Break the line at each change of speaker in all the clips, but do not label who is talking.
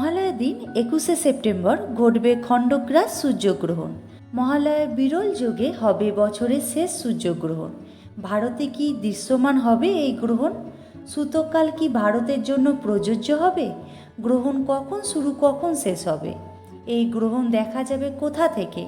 মহালয়ার দিন একুশে সেপ্টেম্বর ঘটবে খণ্ডগ্রাস সূর্যগ্রহণ। মহালয়ার বিরল যোগে হবে বছরের শেষ সূর্যগ্রহণ। ভারতে কি দৃশ্যমান হবে এই গ্রহণ? সুতকাল কি ভারতের জন্য প্রযোজ্য হবে? গ্রহণ কখন শুরু, কখন শেষ হবে? এই গ্রহণ দেখা যাবে কোথা থেকে?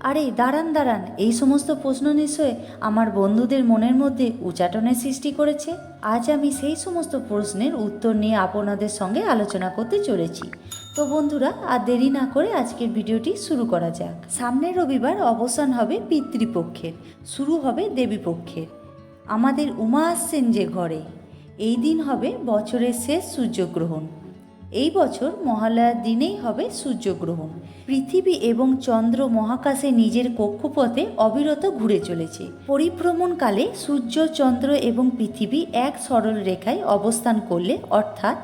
আরে, দাঁড়ান দাঁড়ান। এই সমস্ত প্রশ্ন নিশ্চয় আমার বন্ধুদের মনের মধ্যে উচাটনের সৃষ্টি করেছে? আজ আমি সেই সমস্ত প্রশ্নের উত্তর নিয়ে আপনাদের সঙ্গে আলোচনা করতে চলেছি। তো বন্ধুরা, আর দেরি না করে আজকের ভিডিওটি শুরু করা যাক। সামনের রবিবার অবসান হবে পিতৃপক্ষের, শুরু হবে দেবীপক্ষের। আমাদের উমা আসছেন যে ঘরে। এই দিন হবে বছরের শেষ সূর্যগ্রহণ। এই বছর মহালয়ার দিনেই হবে সূর্যগ্রহণ। পৃথিবী এবং চন্দ্র মহাকাশে নিজের কক্ষপথে অবিরত ঘুরে চলেছে। পরিভ্রমণকালে সূর্য, চন্দ্র এবং পৃথিবী এক সরল রেখায় অবস্থান করলে, অর্থাৎ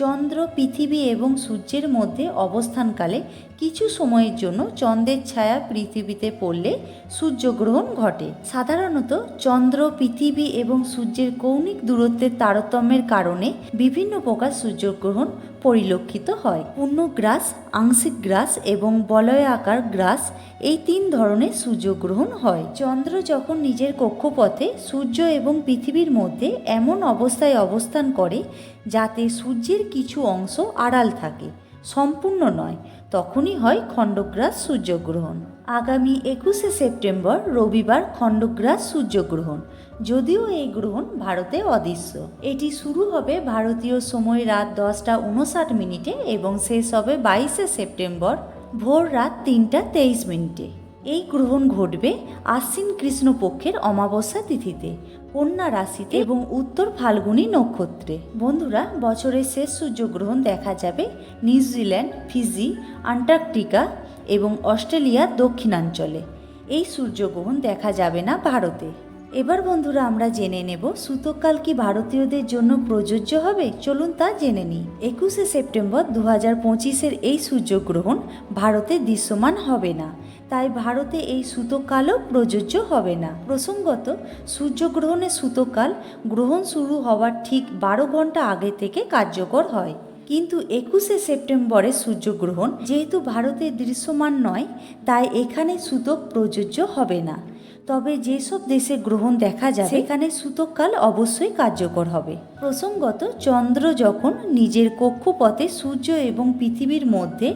চন্দ্র পৃথিবী এবং সূর্যের মধ্যে অবস্থানকালে কিছু সময়ের জন্য চন্দ্রের ছায়া পৃথিবীতে পড়লে সূর্যগ্রহণ ঘটে। সাধারণত চন্দ্র পৃথিবী এবং সূর্যের কৌণিক দূরত্বের তারতম্যের কারণে বিভিন্ন প্রকার সূর্যগ্রহণ পরিলক্ষিত হয়। পূর্ণগ্রাস আংশিক গ্রাস এবং বলয় আকার গ্রাস এই তিন ধরনের সূর্যগ্রহণ হয়। চন্দ্র যখন নিজের কক্ষপথে সূর্য এবং পৃথিবীর মধ্যে এমন অবস্থায় অবস্থান করে যাতে সূর্যের কিছু অংশ আড়াল থাকে, সম্পূর্ণ নয়, তখনই হয় খণ্ডগ্রাস সূর্যগ্রহণ। আগামী একুশে সেপ্টেম্বর রবিবার খণ্ডগ্রাস সূর্যগ্রহণ, যদিও এই গ্রহণ ভারতে অদৃশ্য। এটি শুরু হবে ভারতীয় সময় রাত দশটা উনষাট মিনিটে এবং শেষ হবে বাইশে সেপ্টেম্বর ভোর রাত তিনটা তেইশ মিনিটে। এই গ্রহণ ঘটবে আশ্বিন কৃষ্ণপক্ষের অমাবস্যা তিথিতে, কন্যা রাশিতে এবং উত্তর ফাল্গুনী নক্ষত্রে। বন্ধুরা, বছরের শেষ সূর্যগ্রহণ দেখা যাবে নিউজিল্যান্ড ফিজি, আন্টার্কটিকা এবং অস্ট্রেলিয়ার দক্ষিণাঞ্চলে। এই সূর্যগ্রহণ দেখা যাবে না ভারতে। এবার বন্ধুরা আমরা জেনে নেব সূতককাল কি ভারতীয়দের জন্য প্রযোজ্য হবে? চলুন তা জেনে নিই। একুশে সেপ্টেম্বর দু হাজার পঁচিশের এই সূর্যগ্রহণ ভারতে দৃশ্যমান হবে না। তাই ভারতে এই সূতককালও প্রযোজ্য হবে না। প্রসঙ্গত সূর্যগ্রহণের সূতককাল গ্রহণ শুরু হওয়ার ঠিক বারো ঘণ্টা আগে থেকে কার্যকর হয়। কিন্তু একুশে সেপ্টেম্বরে সূর্যগ্রহণ যেহেতু ভারতে দৃশ্যমান নয়, তাই এখানে সূতক প্রযোজ্য হবে না। তবে যেসব দেশে গ্রহণ দেখা যায় সেখানে সূতককাল অবশ্যই কার্যকর হবে। প্রসঙ্গত, চন্দ্র যখন নিজের কক্ষপথে সূর্য এবং পৃথিবীর মধ্যে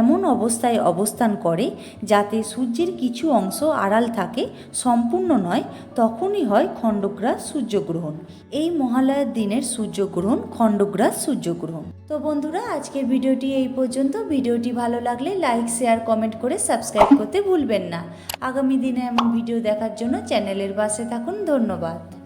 এমন অবস্থায় অবস্থান করে যাতে সূর্যের কিছু অংশ আড়াল থাকে, সম্পূর্ণ নয়, তখনই হয় খণ্ডগ্রাস সূর্যগ্রহণ। এই মহালয়ার দিনের সূর্যগ্রহণ, খণ্ডগ্রাস সূর্যগ্রহণ। তো বন্ধুরা, আজকের ভিডিওটি এই পর্যন্ত। ভিডিওটি ভালো লাগলে লাইক, শেয়ার, কমেন্ট করে সাবস্ক্রাইব করতে ভুলবেন না। আগামী দিনে এমন ভিডিও দেখার জন্য চ্যানেলের পাশে থাকুন। ধন্যবাদ।